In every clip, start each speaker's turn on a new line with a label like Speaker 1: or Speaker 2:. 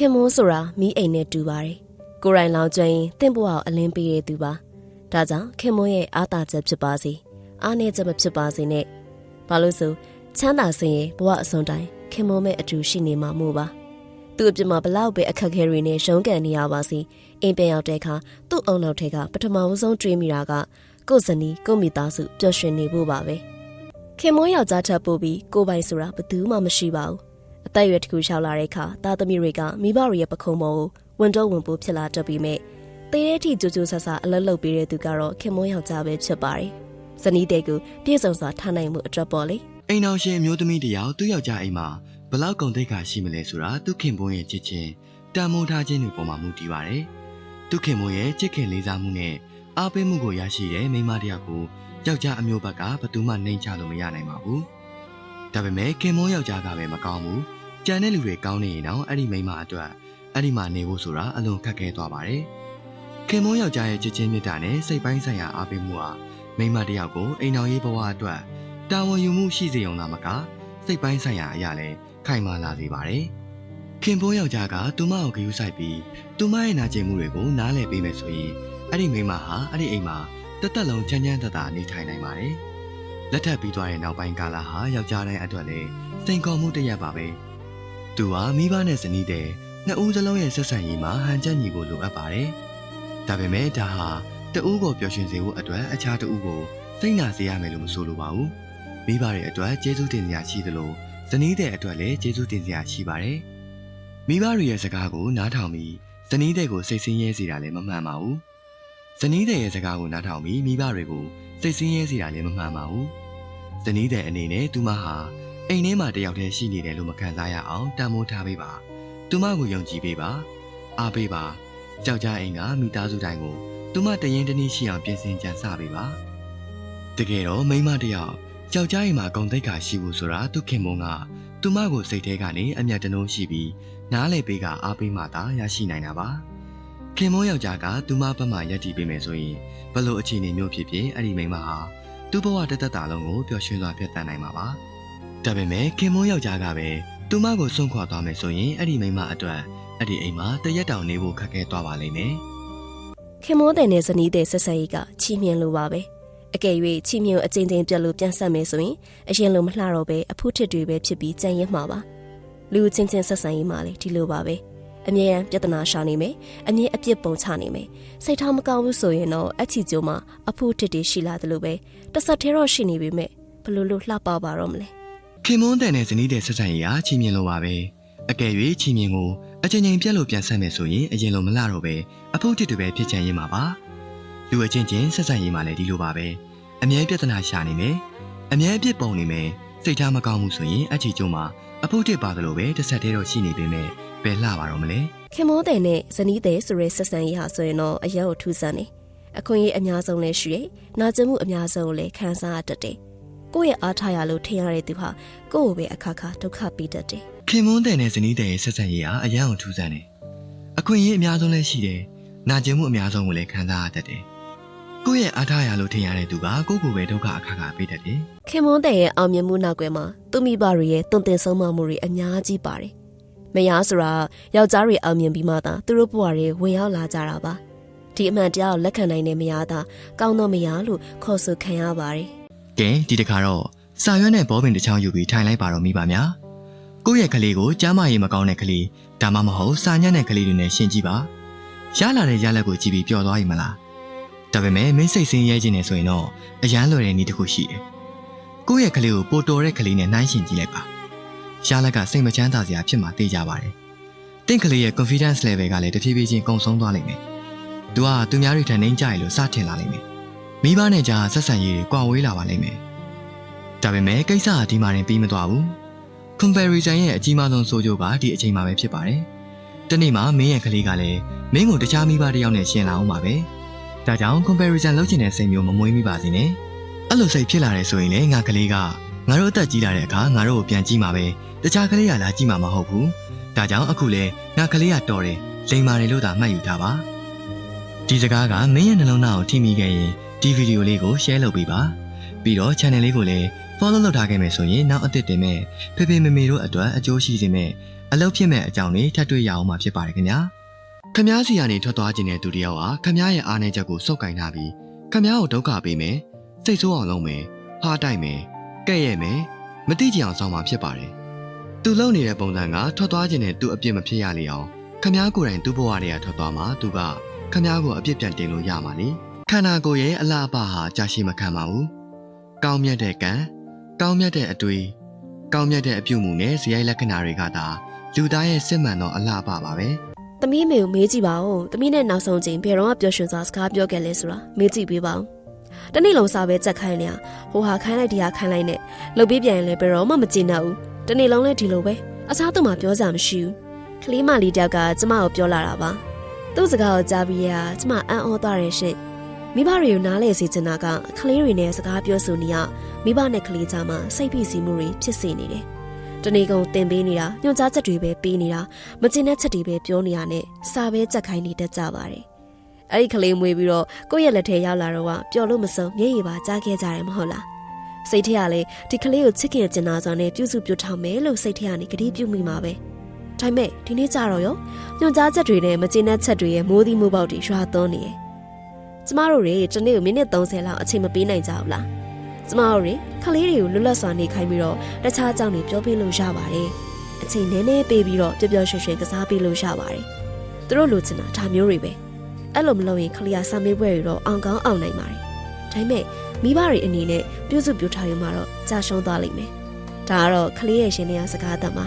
Speaker 1: ခင်မိုးဆိုတာမိအိမ်နဲ့တူပါတယ်ကိုရိုင်းလောင်ကျွင်းတင့်ဘဝကိုအလင်းပေးတဲ့သူပါဒါကြောင့်ခင်မိုးရဲ့အားသာချက်ဖြစ်ပါစေအားနည်းချက်မဖြစ်ပါစေနဲ့ဘာလို့ဆိုချမ်းသာစင်ရဲ့ဘဝအဆုံးတိုင်းခင်မိုးမဲ့အတူရှိနေမှာမို့ပါသူ့အပြစ်မှာဘလောက်ပဲအခက်အခဲတွေနဲ့ရုန်းကန်နေရပါစေအိမ်ပြန်ရောက်တဲ့အခါသူ့အုံနောက်ထက်ကပထမဆုံးတွေးမိတာကကိုယ့်ဇနီးကိုယ့်မိသားစုပျော်ရွှင်နေဖို့ပါပဲခင်မိုးယောက်ျားထပ်ပို့ပြီးကိုယ်ပိုင်ဆိုတာဘယ်သူမှမရှိပါဘူး အသက်အရွယ်တစ်ခုလျှောက်လာတဲ့အခါသားသမီးတွေကမိဘတွေရဲ့ပခုံးပေါ်ကိုဝန်တော့ဝန်ပိုးဖြစ်လာတတ်ပြီးမြဲတေးတဲ့အထိကြိုးကြိုးဆဆအလက်လုပ်ပေးတဲ့သူကတော့ခင်မိုးယောက်ျားပဲဖြစ်ပါတယ်ဇနီးတဲ့ကိုပြည့်စုံစွာထားနိုင်မှုအတွက်ပေါ့လေ
Speaker 2: အိမ်အောင်ရှင်အမျိုးသမီးတယောက်သူ့ယောက်ျားအိမ်မှာဘလောက်ကုန်တိတ်ခါရှိမလဲဆိုတာသူခင်ပွန်းရဲ့ချစ်ချင်းတန်မိုးထားခြင်းတွေပေါ်မှာမူတည်ပါတယ်။သူခင်ပွန်းရဲ့ချစ်ခင်လေးစားမှုနဲ့အားပေးမှုကိုရရှိတဲ့မိန်းမတယောက်ကိုယောက်ျားအမျိုးဘက်ကဘယ်သူမှနှိမ်ချလို့မရနိုင်ပါဘူး။ဒါပေမဲ့ခင်ပွန်းယောက်ျားကပဲမကောင်းဘူး။ ကြံတဲ့လူတွေကောင်းနေရင်တော့အဲ့ဒီမိန်းမအတွက်အဲ့ဒီမှာနေဖို့ဆိုတာအလွန်ခက်ခဲသွားပါတယ်။ခင်ပွန်းယောက်ျားရဲ့ချစ်ချင်းမြတ်တာနဲ့စိတ်ပိုင်းဆိုင်ရာအားပေးမှုဟာမိန်းမတယောက်ကိုအိမ်တော်ရေးဘဝအတွက်တာဝန်ယူမှုရှိစေုံသာမကစိတ်ပိုင်းဆိုင်ရာအရာလည်းခိုင်မာလာစေပါတယ်။ခင်ဖိုးယောက်ျားကသူမကိုဂရုစိုက်ပြီးသူမရဲ့နာကျင်မှုတွေကိုနားလည်ပေးမယ်ဆိုရင်အဲ့ဒီမိန်းမဟာအဲ့ဒီအိမ်မှာတသက်လုံးချမ်းချမ်းသာသာနေထိုင်နိုင်ပါတယ်။လက်ထပ်ပြီးသွားတဲ့နောက်ပိုင်းကာလဟာယောက်ျားတိုင်းအတွက်လည်းစိန်ခေါ်မှုတစ်ရပ်ပါပဲ။ သူဟာမိဘနဲ့ဇနီးတဲ့နှစ်ဦးစလုံးရဲ့ဆက်ဆံရေးမှာဟန်ချက်ညီကိုလိုအပ်ပါတယ်။ဒါပေမဲ့ဒါဟာတဦးကိုပျော်ရွှင်စေဖို့အတွက်အခြားတဦးကိုစိတ်နာစေရမယ်လို့မဆိုလိုပါဘူး။မိဘတွေအတွက်ကျေးဇူးတင်စရာရှိသလိုဇနီးတဲ့အတွက်လည်းကျေးဇူးတင်စရာရှိပါတယ်။မိဘတွေရဲ့စကားကိုနားထောင်ပြီးဇနီးတဲ့ကိုစိတ်ဆင်းရဲစေတာလည်းမမှန်ပါဘူး။ဇနီးတဲ့ရဲ့စကားကိုနားထောင်ပြီးမိဘတွေကိုစိတ်ဆင်းရဲစေတာလည်းမမှန်ပါဘူး။ဇနီးတဲ့အနေနဲ့သူမဟာ အိမ်ထဲမှာတယောက်တည်းရှိနေတယ်လို့မခံစားရအောင်တန်ဖိုးထားပေးပါ။သူမကိုယုံကြည်ပေးပါ။အားပေးပါ။ကြောက်ကြအိမ်ကမိသားစုတိုင်းကိုသူမတရင်တနည်းရှိအောင်ပြင်ဆင်ကြံစပေးပါ။တကယ်တော့မိန်းမတယောက်ယောက်ျားအိမ်မှာဂုံတိတ်ခါရှိဘူးဆိုတာသူခင်မုံကသူမကိုစိတ်ထဲကနေအမျက်တနှုံးရှိပြီးနားလေပေးကအားပေးမှသာရရှိနိုင်တာပါခင်မုံယောက်ျားကသူမဘက်မှရက်တည်ပေးမယ်ဆိုရင်ဘလို့အခြေအနေမျိုးဖြစ်ဖြစ်အဲ့ဒီမိန်းမဟာသူ့ဘဝတသက်တာလုံးကိုပျော်ရွှင်စွာဖြတ်သန်းနိုင်မှာပါ ဒါပေမဲ့ခင်မုံယောက်ျားကပဲသူမကိုစွန့်ခွာသွားမယ်ဆိုရင်အဲ့ဒီမိန်းမအတွက်အဲ့ဒီအိမ်မှာတရက်တောင်နေဖို့ခက်ခဲသွားပါလိမ့်မယ်
Speaker 1: ခင်မိုးတဲ့နဲ့ဇနီးတဲ့ဆက်ဆက်ရေးကချီးမြှင့်လိုပါပဲအကယ်၍ချီးမြှင့်အချင်းချင်းပြတ်လို့ပြန်ဆက်မယ်ဆိုရင်အရင်လိုမလှတော့ပဲအဖို့ထစ်တွေပဲဖြစ်ပြီးကြံ့ရင်မှာပါလူချင်းချင်းဆက်ဆံရေးမှာလေဒီလိုပါပဲအမြဲတမ်းပြဿနာရှာနေမယ်အမြဲအပြစ်ပုံချနေမယ်စိတ်ထားမကောင်းဘူးဆိုရင်တော့အချီကျိုးမှာအဖို့ထစ်တွေရှိလာတယ်လို့ပဲတစ်ဆက်သေးတော့ရှိနေပြီမဲ့ဘလို့လို့လှပပါတော့မလဲ
Speaker 2: ခင်မွန်းတဲ့နဲ့ဇနီးတဲ့ဆက်ဆံရေးဟာချီမြင်လိုပါပဲအကယ်၍ချီမြင်ကိုအချိန်ချင်းပြက်လို့ပြန်ဆက်မယ်ဆိုရင်အရင်လိုမလှတော့ပဲအဖို့တစ်တွေပဲဖြစ်ချင်ရင်မှာပါလူအချင်းချင်းဆက်ဆံရေးမှာလည်းဒီလိုပါပဲအမြဲပြဿနာရှာနေမယ်အမြဲအပြစ်ပုံနေမယ်စိတ်ထားမကောင်းဘူးဆိုရင်အချီကျုံမှာအဖို့တစ်ပါတယ်လို့ပဲတစ်ဆက်တည်းတော့ရှိနေပေမဲ့ဘယ်လှပါတော့မလဲ
Speaker 1: ခင်မိုးတဲ့နဲ့ဇနီးတဲ့ဆိုရဲဆက်ဆံရေးဟာဆိုရင်တော့အရက်ကိုထူးဆန်းနေအခွင့်အရေးအများဆုံးလဲရှိရနာကျင်မှုအများဆုံးလဲခံစားရတတ်တယ် ကိုယ့်ရဲ့အားထားရလို့ထင်ရတဲ့သူဟာကိုယ့်ကိုပဲအခါခါဒုက္ခပေးတတ်တယ်
Speaker 2: ခင်မွန်းတဲ့နဲ့ဇနီးတဲ့ရဲ့ဆက်ဆံရေးဟာအရန်အောင်ထူးဆန်းတယ်အခွင့်အရေးအများဆုံးလည်းရှိတယ်နာကျင်မှုအများဆုံးကိုလည်းခံစားရတတ်တယ်ကိုယ့်ရဲ့အားထားရလို့ထင်ရတဲ့သူကကိုယ့်ကိုယ်ပဲဒုက္ခအခါခါပေးတတ်တယ်
Speaker 1: ခင်မွန်းတဲ့ရဲ့အောင်မြင်မှုနောက်ွယ်မှာသူမိဘတွေရဲ့တုံတင်ဆုံးမမှုတွေအများကြီးပါတယ်မယားဆိုတာယောက်ျားတွေအောင်မြင်ပြီးမှသာသူတို့ဘဝတွေဝင်ရောက်လာကြတာပါဒီအမှန်တရားကိုလက်ခံနိုင်တဲ့မယားသာကောင်းသောမယားလို့ခေါ်ဆိုခံရပါတယ်
Speaker 2: ကဲဒီတခါတော့စာရွက်နဲ့ဘောပင်တစ်ချောင်းယူပြီးထိုင်လိုက်ပါတော့မိပါများကိုယ့်ရဲ့ကလေးကိုကြားမရေးမကောင်းတဲ့ကလေးဒါမှမဟုတ်စာညံ့တဲ့ကလေးတွေနဲ့ရှင်းကြည့်ပါရလာတဲ့ရလက်ကိုကြည့်ပြီးပျော်သွားရင်မလားဒါပေမဲ့မင်းစိတ်ဆင်းရဲခြင်းနဲ့ဆိုရင်တော့အရန်လွယ်တဲ့နည်းတစ်ခုရှိတယ်ကိုယ့်ရဲ့ကလေးကိုပိုတော်တဲ့ကလေးနဲ့နှိုင်းယှဉ်ကြည့်လိုက်ပါရလက်ကစိတ်မချမ်းသာစရာဖြစ်မှသိကြပါတယ်တင့်ကလေးရဲ့ confidence level ကလည်းတဖြည်းဖြည်းချင်းကုံဆုံးသွားလိမ့်မယ်သူကသူများတွေထံနှိမ့်ကြရလို့စထင်လာလိမ့်မယ် မိဘနဲ့ကြာဆက်ဆံရေးတွေကွာဝေးလာပါလိမ့်မယ်ဒါပေမဲ့ကိစ္စကဒီမှာရင်ပြီးမသွားဘူး comparison ရဲ့အကြီးမားဆုံးဆိုးကျိုးကဒီအချိန်မှာပဲဖြစ်ပါတယ်။တနေ့မှာမင်းရဲ့ကလေးကလည်းမင်းကိုတခြားမိဘတစ်ယောက်နဲ့ရှင်လာအောင်ပါပဲ။ဒါကြောင့် comparison လုပ်ချင်တဲ့စိတ်မျိုးမမွေးမိပါစေနဲ့။အဲ့လိုစိတ်ဖြစ်လာတယ်ဆိုရင်လေငါကလေးကငါတို့အသက်ကြီးလာတဲ့အခါငါတို့ကိုပြန်ကြည့်မှာပဲ။တခြားကလေးကလာကြည့်မှာမဟုတ်ဘူး။ဒါကြောင့်အခုလေငါကလေးကတော်တယ်လိမ်မာတယ်လို့သာမှတ်ယူထားပါ။ဒီစကားကမင်းရဲ့နှလုံးသားကိုထိမိခဲ့ရင် ဒီဗီဒီယိုလေးကို share လုပ်ပေးပါ။ပြီးတော့ channel လေးကိုလည်း follow လုပ်ထားခဲ့မယ်ဆိုရင်နောက်အသစ်တင်မဲ့ဖေဖေမေမေတို့အတွက်အကျိုးရှိစေမဲ့အလုပ်ဖြစ်မဲ့အကြောင်းတွေထပ်တွေ့ရအောင်မှာဖြစ်ပါတယ်ခင်ဗျာခမားစီကနေထွက်သွားခြင်းတဲ့သူတယောက်ဟာခမားရဲ့အားနည်းချက်ကိုစုပ်ကင်ထားပြီးခမားကိုဒုက္ခပေးမယ်စိတ်ဆိုးအောင်လုပ်မယ်ဟာတိုက်မယ်ကဲ့ရဲ့မယ်မတိကြအောင်ဆောင်မှာဖြစ်ပါတယ်သူလုံနေတဲ့ပုံစံကထွက်သွားခြင်းနဲ့သူအပြစ်မဖြစ်ရလေအောင်ခမားကိုယ်တိုင်သူ့ဘဝတွေကထွက်သွားမှာသူကခမားကိုအပြစ်ပြန်တင်လို့ရမှာလေ ခန္ဓာကိုယ်ရဲ့အလားအပါဟာကြာရှိမခံပါဘူးကောင်းမြတ်တဲ့ကံကောင်းမြတ်တဲ့အတွေ့ကောင်းမြတ်တဲ့အပြုမှုနဲ့ဇယိုက်လက္ခဏာတွေကသာလူသားရဲ့စစ်မှန်သောအလှပပါပဲ။
Speaker 1: သမီးမေကိုမေးကြည့်ပါဦး။သမီးနဲ့နောက်ဆုံးချိန်ဘယ်တော့မှပျော်ရွှင်စွာစကားပြောခဲ့လဲဆိုတာမေးကြည့်ပေးပါဦး။တနေ့လုံးစားပဲကြက်ခိုင်းနေရဟိုဟာခိုင်းလိုက်ဒီဟာခိုင်းလိုက်နဲ့လှုပ်ပြီးပြန်ရင်လည်းဘယ်တော့မှမကြည့်တော့ဘူး။တနေ့လုံးလည်းဒီလိုပဲအစားသူ့မှာပြောစရာမရှိဘူး။ကလေးမလေးတယောက်ကကျမကိုပြောလာတာပါ။သူ့စကားကိုကြားပြီးရကျမအံ့ဩသွားတယ်ရှင့်။ မိဘတွေကိုနားလဲစေချင်တာကကလေးတွေနဲ့စကားပြောဆိုနေရမိဘနဲ့ကလေးကြားမှာစိတ်ဖိစီးမှုတွေဖြစ်စေနေတယ်။တနေ့ကုန်တင်ပေးနေတာညွှန်ကြားချက်တွေပဲပေးနေတာမကျင်တဲ့ချက်တွေပဲပြောနေတာနဲ့စာပဲကြက်ခိုင်းနေတတ်ကြပါတယ်။အဲ့ဒီကလေးမွေးပြီးတော့ကိုယ့်ရဲ့လက်ထဲရောက်လာတော့ကပျော်လို့မစုံမျက်ရည်ပါကြားခဲ့ကြတယ်မဟုတ်လား။စိတ်ထဲကလည်းဒီကလေးကိုချစ်ခင်ကျင်နာစွာနဲ့ပြုစုပြုထောင်မယ်လို့စိတ်ထဲကနေကတိပြုမိမှာပဲ။ဒါပေမဲ့ဒီနေ့ကျတော့ရောညွှန်ကြားချက်တွေနဲ့မကျင်တဲ့ချက်တွေရဲ့မိုးသီးမိုးပေါက်တွေရွာသွန်းနေတယ်။ ကျမတို့တွေတနေ့ကိုမိနစ်30လောက်အချိန်မပေးနိုင်ကြဘူးလား။ကျမတို့တွေခလေးတွေကိုလွတ်လပ်စွာနေခိုင်းပြီးတော့တခြားအကြောင်းတွေပြောပြလို့ရပါတယ်။အချိန်နည်းနည်းပေးပြီးတော့ပျော်ပျော်ရွှင်ရွှင်ကစားပေးလို့ရပါတယ်။သူတို့လိုချင်တာဒါမျိုးတွေပဲ။အဲ့လိုမလုပ်ရင်ခလီယာစာမေးပွဲတွေတော့အောင်ကောင်းအောင်နိုင်ပါတယ်။ဒါပေမဲ့မိဘတွေအနေနဲ့ပြုစုပြုထားရုံမှာတော့ကြာရှုံးသွားလိမ့်မယ်။ဒါကတော့ခလေးရဲ့ရှင်တွေကစကားတတ်မှာ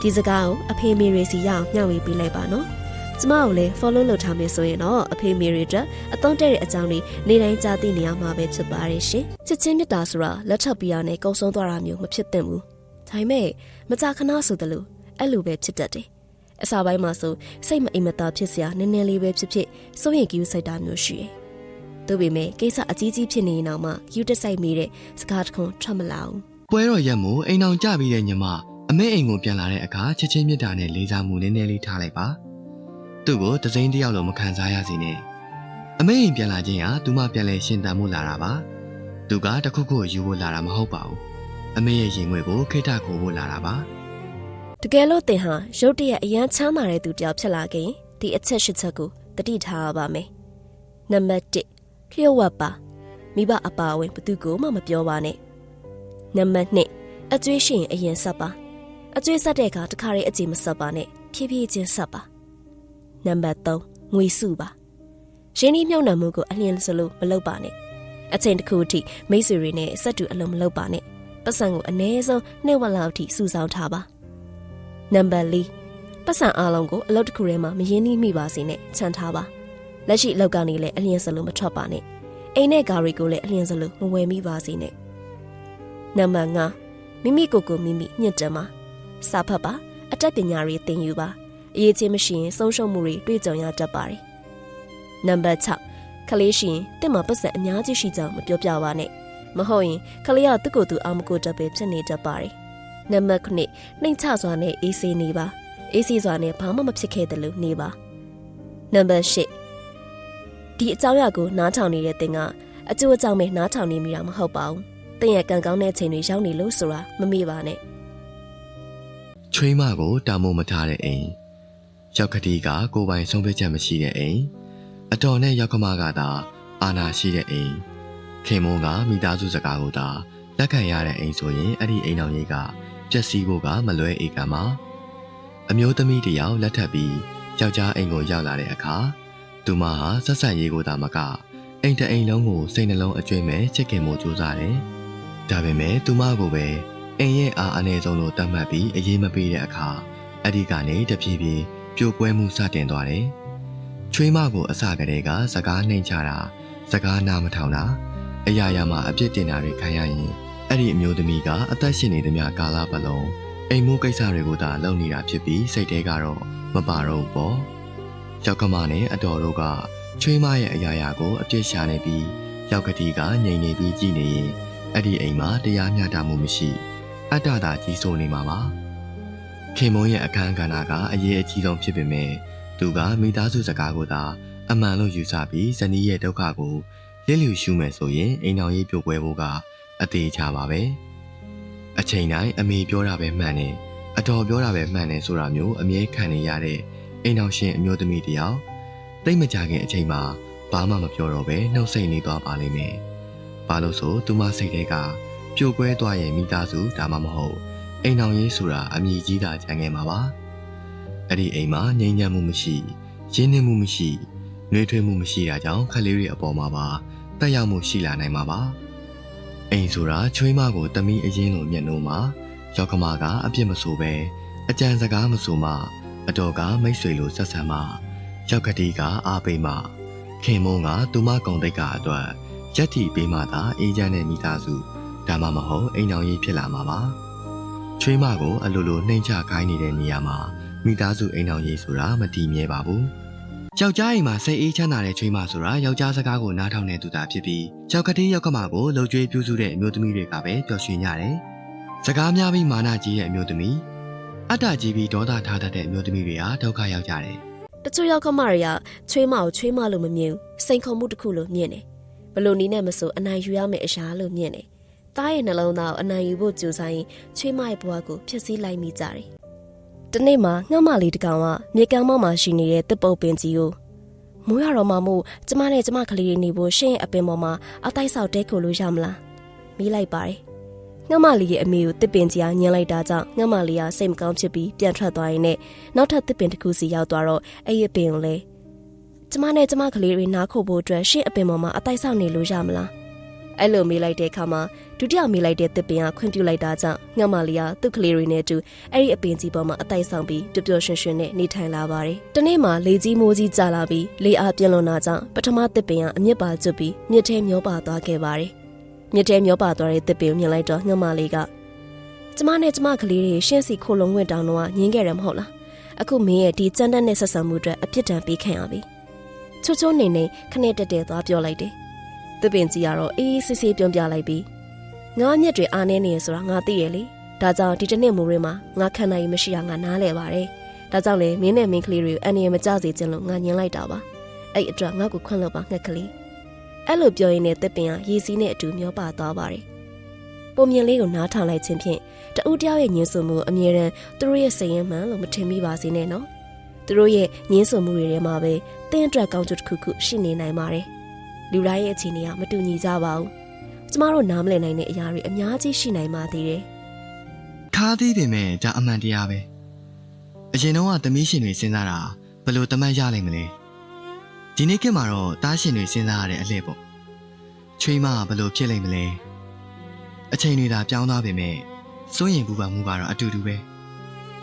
Speaker 1: ဒီစကားကိုအဖေမေတွေစီရအောင်မျှဝေပေးလိုက်ပါနော်။ ကျမကိုလည်း follow လုပ်ထားမယ်ဆိုရင်တော့အဖေမေတွေအတွက်အသုံးတဲ့တဲ့အကြောင်းတွေနေတိုင်းကြားသိနေရမှာပဲဖြစ်ပါတယ်ရှင်။ချစ်ချင်းမြတ်တာဆိုတာလက်ထပ်ပြရနဲ့ကုံဆုံးသွားတာမျိုးမဖြစ်သင့်ဘူး။ဒါပေမဲ့မကြာခဏဆိုသလိုအဲ့လိုပဲဖြစ်တတ်တယ်။အစာပိုင်းမှာဆိုစိတ်မအိမ်မသာဖြစ်စရာနည်းနည်းလေးပဲဖြစ်ဖြစ်စိုးရင်ကြီးစိတ်တာမျိုးရှိတယ်။ဒါပေမဲ့ကိစ္စအကြီးကြီးဖြစ်နေရင်တော့မှယူတက်ဆိုင်မိတဲ့စကားတခုထွက်မလာဘူး
Speaker 2: ပွဲတော်ရက်မို့အိမ်အောင်ကြပြီးတဲ့ညမအမေအိမ်ကိုပြန်လာတဲ့အခါချက်ချင်းမြတ်တာနဲ့လေးစားမှုနည်းနည်းလေးထားလိုက်ပါ သူ့ကိုတစိမ့်တယောက်လုံးမခံစားရစေနဲ့အမေအိမ်ပြန်လာခြင်းဟာသူမပြန်လဲရှင်တန်မှုလာတာပါသူကတခုခုယူဖို့လာတာမဟုတ်ပါဘူးအမေရဲ့ရင်ငွေကိုခိတ္တကိုဖို့လာတာပါ။
Speaker 1: တကယ်လို့တင်ဟာရုတ်တရက်အရန်ချမ်းသာတဲ့သူတယောက်ဖြစ်လာခဲ့ရင်ဒီအချက်ရှစ်ချက်ကိုတတိထားရပါမယ်။နံပါတ်1လျှို့ဝှက်ပါမိဘအပါအဝင်ဘသူကိုမှမပြောပါနဲ့။နံပါတ်2အကျွေးရှိရင်အရင်ဆက်ပါအကျွေးဆက်တဲ့အခါတခါတည်းအကြည့်မဆက်ပါနဲ့ဖြည်းဖြည်းချင်းဆက်ပါ။ နံပါတ်3ငွေစုပါရင်းနှီးမြှုပ်နှံမှုကိုအလျင်စလို့မလုပ်ပါနဲ့အချိန်တစ်ခုအထိမိတ်ဆွေတွေနဲ့ဆက်တူအလုံးမလုပ်ပါနဲ့ပတ်စံကိုအနည်းဆုံးနှစ်ဝက်လောက်အထိစုဆောင်းထားပါနံပါတ်4ပတ်စံအားလုံးကိုအလုပ်တစ်ခုထဲမှာမရင်းနှီးမိပါစေနဲ့ခြံထားပါလက်ရှိအလုပ်ကနေလည်းအလျင်စလို့မထွက်ပါနဲ့အိမ်နဲ့ကားတွေကိုလည်းအလျင်စလို့မဝယ်မိပါစေနဲ့နံပါတ်5မိမိကိုယ်ကိုမိမိညှစ်တယ်မှာစာဖတ်ပါအတတ်ပညာတွေသင်ယူပါ အရေးချင်းမရှိရင်ဆုံးရှုံးမှုတွေတွေ့ကြုံရတတ်ပါတယ်။နံပါတ်6ခလေးရှိရင်တင့်မှာပတ်စံအများကြီးရှိကြောင်းမပြောပြပါနဲ့။မဟုတ်ရင်ခလေးကသူ့ကိုယ်သူအာမကိုတတ်ပဲဖြစ်နေတတ်ပါတယ်။နံပါတ်9နှိမ်ချစွာနဲ့အေးဆေးနေပါ။အေးဆေးစွာနဲ့ဘာမှမဖြစ်ခဲ့တယ်လို့နေပါ။နံပါတ်10ဒီအကြောင်းအရာကိုနားထောင်နေတဲ့တင်ကအကျိုးအကြောင်းပဲနားထောင်နေမိတာမဟုတ်ပါဘူး။တင်ရဲ့ကံကောင်းတဲ့ချိန်တွေရောက်နေလို့ဆိုတာမမေ့ပါနဲ့
Speaker 2: ချွေးမကိုတာမို့မထားတဲ့အိမ် ရောက်ကတိကကိုယ်ပိုင်ဆုံးဖြတ်ချက်မရှိတဲ့အိမ်အတော်နဲ့ရောက်ကမကသာအာနာရှိတဲ့အိမ်ခင်မုန်းကမိသားစုစကားကိုသာလက်ခံရတဲ့အိမ်ဆိုရင်အဲ့ဒီအိမ်တော်ကြီးကပျက်စီးဖို့ကမလွဲဧကံပါအမျိုးသမီးတစ်ယောက်လက်ထပ်ပြီးယောက်ျားအိမ်ကိုရောက်လာတဲ့အခါသူမဟာဆက်ဆက်ရေးကိုသာမကအိမ်တအိမ်လုံးကိုစိတ်နှလုံးအကျွေးမဲ့ချစ်ခင်မှုကြိုးစားတယ်ဒါပေမဲ့သူမကိုပဲအိမ်ရဲ့အားအနည်းဆုံးလို့သတ်မှတ်ပြီးအရေးမပေးတဲ့အခါအဲ့ဒီကနေတဖြည်းဖြည်း ပြိုကွဲမှုစတင်သွားတယ်။ချွေးမကိုအစကတည်းကစကားနှိမ်ချတာစကားနားမထောင်တာအရာရာမှာအပြစ်တင်တာတွေခံရရင်အဲ့ဒီအမျိုးသမီးကအသက်ရှင်နေသမျှကာလပတ်လုံးအိမ်မိုးကိစ္စတွေကိုသာလုပ်နေတာဖြစ်ပြီးစိတ်ထဲကတော့မပါတော့ဘူးပေါ့။ရောက်ကမနဲ့အတော်တို့ကချွေးမရဲ့အရာရာကိုအပြစ်ရှာနေပြီးရောက်ကတိကငြိမ်နေပြီးကြည်နေရင်အဲ့ဒီအိမ်မှာတရားမျှတမှုမရှိ အတ္တသာကြီးစိုးနေမှာပါ ခင်မုန်းရဲ့အခန်းကဏ္ဍကအရေးအကြီးဆုံးဖြစ်ပေမဲ့သူကမိသားစုစကားကိုသာအမှန်လို့ယူဆပြီးဇနီးရဲ့ဒုက္ခကိုလစ်လျူရှုမယ်ဆိုရင်အိမ်တော်ရေးပြိုကွဲဖို့ကအသေးချပါပဲအချိန်တိုင်းအမေပြောတာပဲမှန်တယ်အတော်ပြောတာပဲမှန်တယ်ဆိုတာမျိုးအမြဲခံနေရတဲ့အိမ်အောင်ရှင်အမျိုးသမီးတယောက်တိတ်မကြခင်အချိန်မှာဘာမှမပြောတော့ပဲနှုတ်ဆက်နေသွားပါလိမ့်မယ်။ဘာလို့ဆိုသူမစိတ်ထဲကပြိုကွဲသွားရင်မိသားစုဒါမှမဟုတ် အိမ်အောင်ရေးဆိုတာအမြည်ကြီးတာကြံခဲ့မှာပါ။အဲ့ဒီအိမ်မှာငြိမ်းချမ်းမှုမရှိရင်းနှီးမှုမရှိနှွေးထွေးမှုမရှိတာကြောင့်ခက်လေးတွေအပေါ်မှာပါတက်ရောက်မှုရှိလာနိုင်မှာပါ။အိမ်ဆိုတာချွေးမကိုတမိအရင်လိုမျက်နှာမှာရောက်ကမကအပြစ်မဆိုပဲအကြံစကားမဆိုမှအတော်ကမိတ်ဆွေလိုဆက်ဆံမှရောက်ကတိကအားပေးမှခင်မုန်းကသူမကုံတိတ်ကအတွက်ရက်တီပေးမှသာအေးချမ်းတဲ့မိသားစုဒါမှမဟုတ်အိမ်အောင်ရေးဖြစ်လာမှာပါ ချွေးမကိုအလိုလိုနှိမ်ချခိုင်းနေတဲ့နေရာမှာမိသားစုအိမ်အောင်ရေးဆိုတာမတည်မြဲပါဘူးယောက်ျားအိမ်မှာစိတ်အေးချမ်းသာတဲ့ချွေးမဆိုတာယောက်ျားစကားကိုနားထောင်နေသူသာဖြစ်ပြီးယောက်ကတိယောက်ကမကိုလှုပ်ကြွေးပြုစုတဲ့အမျိုးသမီးတွေကပဲပျော်ရွှင်ကြတယ်စကားများပြီးမာနကြီးတဲ့အမျိုးသမီးအတ္တကြီးပြီးဒေါသထားတတ်တဲ့အမျိုးသမီးတွေဟာဒုက္ခရောက်ကြတယ်
Speaker 1: တချို့ယောက်ကမတွေကချွေးမကိုချွေးမလို့မမြင်ဘူးစိန်ခုံမှုတစ်ခုလို့မြင်တယ်ဘလို့နီးနဲ့မဆိုအနိုင်ယူရမယ့်အရာလို့မြင်တယ် တားရဲ့နှလုံးသားကိုအနိုင်ယူဖို့ကြိုးစားရင်ချွေးမရဲ့ဘဝကိုဖျက်ဆီးလိုက်မိကြတယ်တနေ့မှာငှက်မလေးတစ်ကောင်ကမြေကမ်းမောက်မှာရှိနေတဲ့တစ်ပုတ်ပင်ကြီးကိုမိုးရတော့မှမို့ကျမနဲ့ကျမကလေးတွေနေဖို့ရှင့်ရဲ့အပင်ပေါ်မှာအတိုက်ဆောက်တဲခိုလို့ရမလားမေးလိုက်ပါတယ်ငှက်မလေးရဲ့အမေကိုတစ်ပင်ကြီးကညှင်းလိုက်တာကြောင့်ငှက်မလေးကစိတ်မကောင်းဖြစ်ပြီးပြန်ထွက်သွားရင်နဲ့နောက်ထပ်တစ်ပင်တစ်ခုစီရောက်သွားတော့အဲ့ဒီအပင်ကိုလည်းကျမနဲ့ကျမကလေးတွေနားခုတ်ဖို့အတွက်ရှင့်အပင်ပေါ်မှာအတိုက်ဆောက်နေလို့ရမလား အဲ့လိုမေးလိုက်တဲ့အခါမှာဒုတိယမေးလိုက်တဲ့တစ်ပင်ကခွင့်ပြုလိုက်တာကြောင့်ငှက်မလေးကသူ့ကလေးတွေနဲ့အတူအဲ့ဒီအပင်ကြီးပေါ်မှာအတိုက်ဆောက်ပြီးပျော်ပျော်ရွှင်ရွှင်နဲ့နေထိုင်လာပါတယ်။တနေ့မှာလေကြီးမိုးကြီးကျလာပြီးလေအားပြင်းလွန်တာကြောင့်ပထမတစ်ပင်ကအမြစ်ပါကျွတ်ပြီးမြစ်ထဲမျောပါသွားခဲ့ပါတယ်။မြစ်ထဲမျောပါသွားတဲ့တစ်ပင်ကိုမြင်လိုက်တော့ငှက်မလေးကကျမနဲ့ကျမကလေးတွေရှင်းစီခိုလုံးဝင်တောင်းတော့ညင်းခဲ့တယ်မဟုတ်လား။အခုမင်းရဲ့ဒီကြမ်းတမ်းတဲ့ဆက်ဆံမှုအတွက်အပြစ်ဒဏ်ပေးခံရပြီ။ချိုးချိုးနေနေခနဲ့တက်တက်သွားပြောလိုက်တယ်။ တစ်ပင်ကြီးကတော့အေးအေးဆေးဆေးပြုံးပြလိုက်ပြီးငါညက်တွေအားနေနေရဆိုတာငါသိရလေ။ဒါကြောင့်ဒီတစ်နှစ်မိုးရင်းမှာငါခံနိုင်မရှိရငါနားလဲပါတယ်။ဒါကြောင့်လေမင်းနဲ့မင်းကလေးတွေကိုအန်ရမကြစေချင်လို့ငါညင်လိုက်တာပါ။အဲ့အတွက်ငါ့ကိုခွင့်လို့ပါငှက်ကလေး။အဲ့လိုပြောရင်းနဲ့တစ်ပင်ကရေစီးနဲ့အတူမျောပါသွားပါတယ်။ပုံမြင်လေးကိုနားထောင်လိုက်ခြင်းဖြင့်တဦးတယောက်ရဲ့ညှင်းဆိုမှုကိုအမြဲတမ်းသူတို့ရဲ့စိတ်ရင်းမှန်လို့မထင်မိပါစေနဲ့နော်။သူတို့ရဲ့ညှင်းဆိုမှုတွေထဲမှာပဲတင်းအတွက်ကောင်းကျိုးတစ်ခုခုရှိနေနိုင်ပါတယ်။ လူတိုင်းရဲ့အခြေအနေကမတူညီကြပါဘူး။ကျမတို့နားမလည်နိုင်တဲ့အရာတွေအများကြီးရှိနိုင်ပါသေးတယ်။
Speaker 2: ခါသေးပေမဲ့ဒါအမှန်တရားပဲအရင်တော့ကသမီးရှင်တွေစဉ်းစားတာဘယ်လိုတမတ်ရနိုင်မလဲဒီနေ့ခေတ်မှာတော့တားရှင်တွေစဉ်းစားရတဲ့အလှည့်ပေါ့ချွေးမကဘယ်လိုဖြစ်လိမ့်မလဲအချိန်တွေသာပြောင်းသွားပေမဲ့စိုးရင်ပူပန်မှုကတော့အတူတူပဲ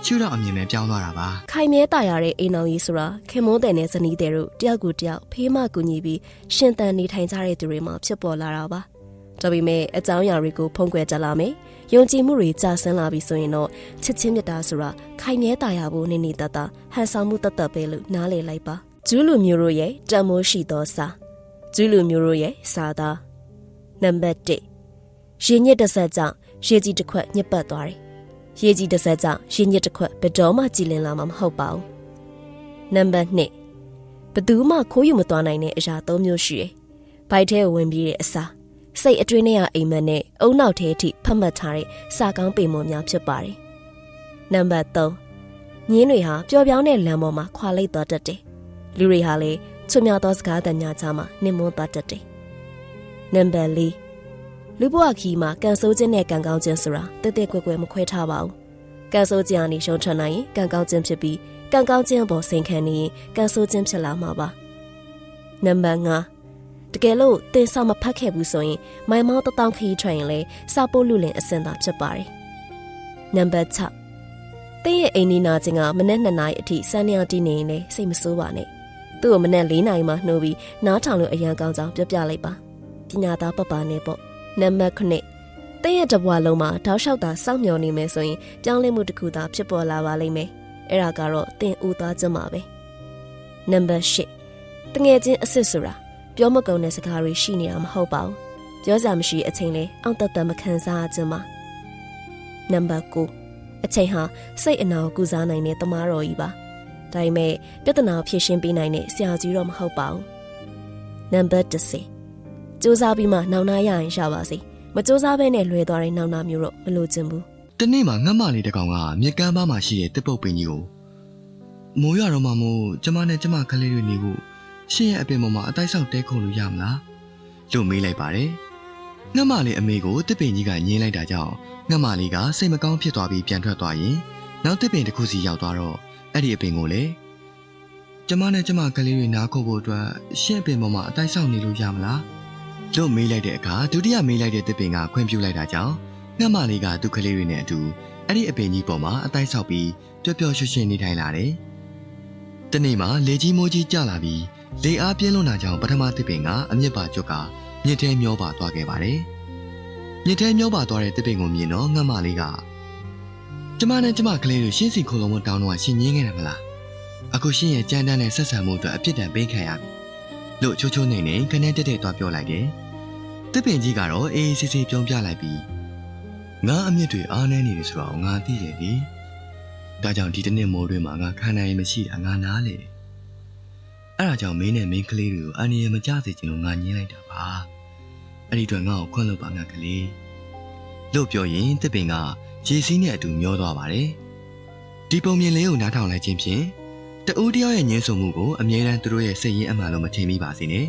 Speaker 2: ရှုတော့အမြင်ပဲပြောင်းသွားတာပါ
Speaker 1: ခိုင်မြဲတာရတဲ့အိမ်အောင်ကြီးဆိုတာခင်မုန်းတဲ့နဲ့ဇနီးတဲ့တို့တယောက်ကိုတယောက်ဖေးမကူညီပြီးရှင်သန်နေထိုင်ကြတဲ့သူတွေမှာဖြစ်ပေါ်လာတာပါ။ဒါပေမဲ့အကြောင်းအရာတွေကိုဖုံးကွယ်ကြလာမယ်။ယုံကြည်မှုတွေကြာဆင်းလာပြီဆိုရင်တော့ချစ်ချင်းမြတ်တာဆိုတာခိုင်မြဲတာရဖို့နေနေတတ်တာဟန်ဆောင်မှုတတ်တတ်ပဲလို့နားလည်လိုက်ပါ။ဂျူးလူမျိုးတို့ရဲ့တန်မိုးရှိသောစာဂျူးလူမျိုးတို့ရဲ့စာသားနံပါတ်1ရင်းညစ်တစ်ဆက်ကြောင့်ရေကြီးတစ်ခွက်ညစ်ပတ်သွားတယ်။ ရေကြီးတစ်စက်ကြောင့်ရင်းညစ်တစ်ခွက်ဘယ်တော့မှကြည်လင်လာမှာမဟုတ်ပါဘူး။နံပါတ်2ဘသူမှခိုးယူမသွားနိုင်တဲ့အရာ၃မျိုးရှိတယ်။ဘိုက်ထဲကိုဝင်ပြီးတဲ့အစာစိတ်အတွင်းထဲကအိမ်မက်နဲ့အုံနောက်ထဲအထိဖတ်မှတ်ထားတဲ့စာကောင်းပေမွန်များဖြစ်ပါတယ်။နံပါတ်3ညင်းတွေဟာပျော်ပြောင်းတဲ့လမ်းပေါ်မှာခွာလိုက်သွားတတ်တယ်။လူတွေဟာလည်းချွတ်မြောက်သောစကားတန်ညာချမှာနှင်မွန်းသွားတတ်တယ်။နံပါတ်4 လူဘဝခီးမှာကန်ဆိုးခြင်းနဲ့ကန်ကောင်းခြင်းဆိုတာတက်တက်ကွယ်ကွယ်မခွဲထားပါဘူး။ကန်ဆိုးခြင်းကနေရှုံးထွက်နိုင်ရင်ကန်ကောင်းခြင်းဖြစ်ပြီးကန်ကောင်းခြင်းအပေါ်စိန်ခံနေရင်ကန်ဆိုးခြင်းဖြစ်လာမှာပါ။နံပါတ်5တကယ်လို့တင်ဆောင်မဖတ်ခဲ့ဘူးဆိုရင်မိုင်မောင်းတထောင်ခရီးထွက်ရင်လည်းစာပို့လူလင်အစင်သာဖြစ်ပါတယ်။နံပါတ်6တင်းရဲ့အိမ်နီးနာချင်းကမနက်2နာရီအထိစမ်းနေအောင်တည်နေရင်လည်းစိတ်မဆိုးပါနဲ့။သူ့ကိုမနက်4နာရီမှနှိုးပြီးနားထောင်လို့အရန်ကောင်းကြောင်းပြောပြလိုက်ပါ။ပညာသားပပနဲ့ပေါ့။ နံပါတ်9တင်းရဲ့တဘွားလုံးမှာတောက်လျှောက်တာစောင့်မျှော်နေမယ်ဆိုရင်ပြောင်းလဲမှုတစ်ခုသာဖြစ်ပေါ်လာပါလိမ့်မယ်။အဲ့ဒါကတော့တင်းဦးသွားခြင်းပါပဲ။နံပါတ်10တငယ်ချင်းအစ်စ်ဆိုတာပြောမကုန်တဲ့စကားတွေရှိနေတာမဟုတ်ပါဘူး။ပြောစရာမရှိအချိန်လဲအောင်တတ်တမခံစားခြင်းပါ။နံပါတ်9အချိန်ဟာစိတ်အနာကိုကုစားနိုင်တဲ့တမားတော်ကြီးပါ။ဒါပေမဲ့ပြဿနာကိုဖြေရှင်းပေးနိုင်တဲ့ဆရာကြီးတော့မဟုတ်ပါဘူး။နံပါတ်10 စူးစမ်းပြီးမှနောင်နာရရင်ရပါစေ။မစူးစမ်းဘဲနဲ့လွယ်သွားတဲ့နောင်နာမျိုးတော့မလိုချင်ဘူး
Speaker 2: တနေ့မှငတ်မလေးတစ်ကောင်ကမြက်ကမ်းပါးမှာရှိတဲ့တစ်ပုတ်ပင်ကြီးကိုမိုးရတော့မှမို့ကျမနဲ့ကျမကလေးတွေနေဖို့ရှင်းရဲ့အပင်ပေါ်မှာအတိုက်ဆောက်တဲခုံလို့ရမလားလို့မေးလိုက်ပါတယ်ငတ်မလေးအမေကိုတစ်ပင်ကြီးကညင်းလိုက်တာကြောင့်ငတ်မလေးကစိတ်မကောင်းဖြစ်သွားပြီးပြန်ထွက်သွားရင်နောက်တစ်ပင်တစ်ခုစီရောက်သွားတော့အဲ့ဒီအပင်ကိုလေကျမနဲ့ကျမကလေးတွေနားခုတ်ဖို့အတွက်ရှင်းအပင်ပေါ်မှာအတိုက်ဆောက်နေလို့ရမလား လို့မေးလိုက်တဲ့အခါဒုတိယမေးလိုက်တဲ့တစ်ပင်ကခွင့်ပြုလိုက်တာကြောင့်ငှက်မလေးကသူ့ကလေးတွေနဲ့အတူအဲ့ဒီအပင်ကြီးပေါ်မှာအတိုက်ဆောက်ပြီးပျော်ပျော်ရွှင်ရွှင်နေထိုင်လာတယ်။တနေ့မှာလေကြီးမိုးကြီးကျလာပြီးလေအားပြင်းလွန်းတာကြောင့်ပထမတစ်ပင်ကအမြင့်ပါကျွတ်ကမြစ်ထဲမျောပါသွားခဲ့ပါတယ်။မြစ်ထဲမျောပါသွားတဲ့တစ်ပင်ကိုမြင်တော့ငှက်မလေးကကျမနဲ့ကျမကလေးတို့ရှင်းစီခိုလုံးမတောင်းတော့ရှင်ငင်းခဲ့တယ်မလား။အခုရှင်းရဲ့ကြမ်းတမ်းတဲ့ဆက်ဆံမှုအတွက်အပြစ်ဒဏ်ပေးခံရပြီ။ လို့ချိုးချိုးနေနေခနဲ့တက်တက်သွားပြောလိုက်တယ်။တစ်ပင်ကြီးကတော့အေးအေးဆေးဆေးပြုံးပြလိုက်ပြီးငါအမြင့်တွေအားနေနေတယ်ဆိုတော့ငါသိတယ်လေဒါကြောင့်ဒီတစ်နှစ်မိုးတွင်းမှာငါခံနိုင်ရင်မရှိတာငါနားလေတယ်အဲ့ဒါကြောင့်မင်းနဲ့မင်းကလေးတွေကိုအန်ရမကြစေချင်လို့ငါညင်းလိုက်တာပါအဲ့ဒီအတွက်ငါ့ကိုခွင့်လို့ပါငါကလေးလို့ပြောရင်တစ်ပင်ကရေစီးနဲ့အတူမျောသွားပါတယ်ဒီပုံမြင်လေးကိုနားထောင်လိုက်ခြင်းဖြင့် တဦးတယောက်ရဲ့ညင်းဆုံမှုကိုအမြဲတမ်းသူတို့ရဲ့စိတ်ရင်းအမှန်လို့မထင်မိပါစေနဲ့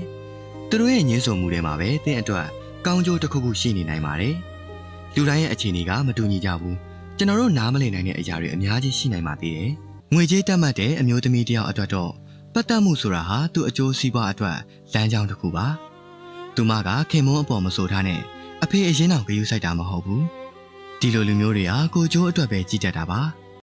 Speaker 2: သူတို့ရဲ့ညင်းဆုံမှုတွေမှာပဲတင့်အတွက်ကောင်းကျိုးတစ်ခုခုရှိနေနိုင်ပါတယ်လူတိုင်းရဲ့အခြေအနေကမတူညီကြဘူးကျွန်တော်တို့နားမလည်နိုင်တဲ့အရာတွေအများကြီးရှိနိုင်ပါသေးတယ်ငွေကြေးတက်မှတ်တဲ့အမျိုးသမီးတစ်ယောက်အတွက်တော့ပတ်သက်မှုဆိုတာဟာသူ့အကျိုးစီးပွားအတွက်လမ်းကြောင်းတစ်ခုပါသူမကခင်မုန်းအပေါ်မဆိုထားနဲ့အဖေအရင်အောင်ဂရုစိုက်တာမဟုတ်ဘူးဒီလိုလူမျိုးတွေဟာကိုကျိုးအတွက်ပဲကြည်တတ်တာပါ